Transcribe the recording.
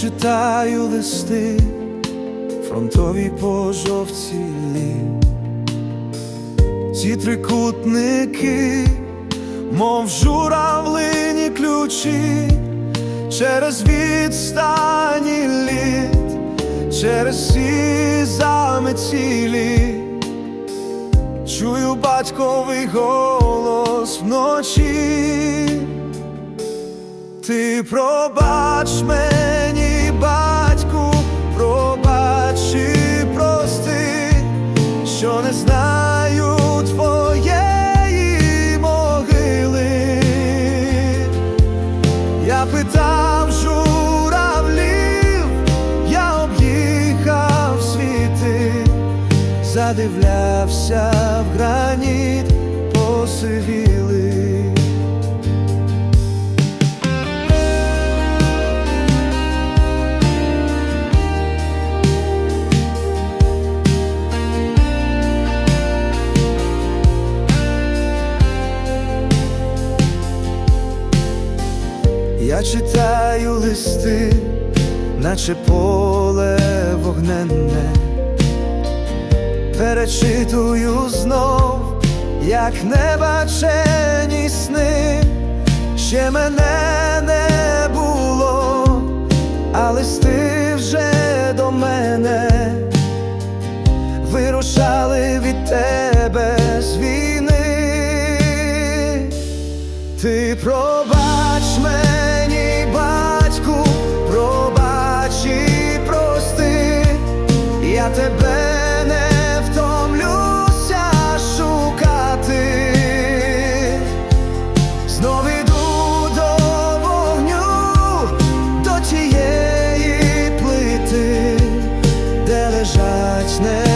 Читаю листи, фронтові пожовцілі, ці трикутники, мов журавлині ключі, через відстані літ, через всі заметілі, чую батьковий голос вночі. Ти пробач мені, батьку, пробач і прости, що не знаю твоєї могили. Я питав журавлів, я об'їхав світи, задивлявся в граніт Я читаю листи, наче поле вогненне, перечитую знов, як небачені сни, ще мене не було, а листи вже до мене. Вирушали від тебе з війни. Ти пробач лежать невідомі